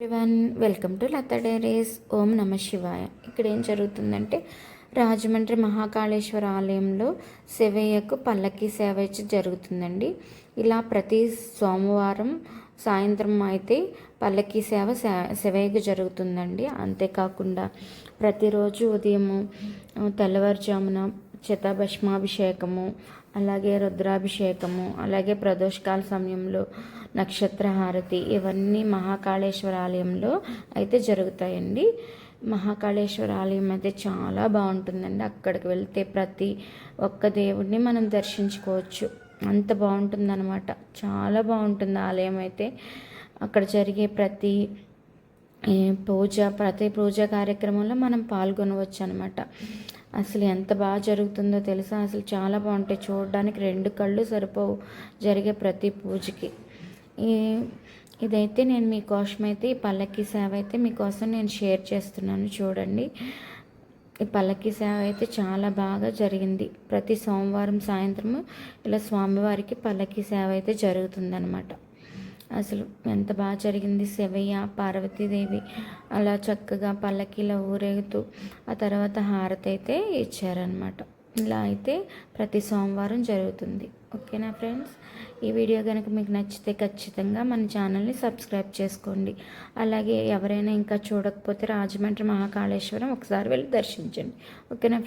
One welcome to Latha diaries ఓం నమ శివాయ. ఇక్కడ ఏం జరుగుతుందంటే రాజమండ్రి మహాకాళేశ్వర ఆలయంలో శివయ్యకు పల్లకి సేవ ఇచ్చి జరుగుతుందండి. ఇలా ప్రతి సోమవారం సాయంత్రం అయితే పల్లకి సేవ శివయ్యకు జరుగుతుందండి. అంతేకాకుండా ప్రతిరోజు ఉదయము తెల్లవారుజామున శతభస్మాభిషేకము అలాగే రుద్రాభిషేకము అలాగే ప్రదోషకాల సమయంలో నక్షత్ర హారతి ఇవన్నీ మహాకాళేశ్వర ఆలయంలో అయితే జరుగుతాయండి. మహాకాళేశ్వర ఆలయం అయితే చాలా బాగుంటుందండి. అక్కడికి వెళ్తే ప్రతి ఒక్క దేవుడిని మనం దర్శించుకోవచ్చు. అంత బాగుంటుందన్నమాట. చాలా బాగుంటుంది ఆలయం అయితే. అక్కడ జరిగే ప్రతి పూజ ప్రతి పూజ కార్యక్రమంలో మనం పాల్గొనవచ్చు అనమాట అసలు ఎంత బాగా జరుగుతుందో తెలుసా? అసలు చాలా బాగుంటాయి. చూడడానికి రెండు కళ్ళు సరిపోవు జరిగే ప్రతి పూజకి. ఈ ఇదైతే నేను మీకోసం అయితే ఈ పల్లకి సేవ అయితే మీకోసం నేను షేర్ చేస్తున్నాను చూడండి. ఈ పల్లకి సేవ అయితే చాలా బాగా జరిగింది. ప్రతి సోమవారం సాయంత్రము ఇలా స్వామివారికి పల్లకి సేవ అయితే జరుగుతుందనమాట అసలు ఎంత బాగా జరిగింది శివయ్య పార్వతీదేవి. అలా చక్కగా పల్లకిలో ఊరేగుతూ ఆ తర్వాత హారతి అయితే ఇచ్చారనమాట ఇలా అయితే ప్రతి సోమవారం జరుగుతుంది. ఓకేనా ఫ్రెండ్స్? ఈ వీడియో కనుక మీకు నచ్చితే ఖచ్చితంగా మన ఛానల్ని సబ్స్క్రైబ్ చేసుకోండి. అలాగే ఎవరైనా ఇంకా చూడకపోతే రాజమండ్రి మహాకాళేశ్వరం ఒకసారి వెళ్ళి దర్శించండి. ఓకేనా ఫ్రెండ్స్?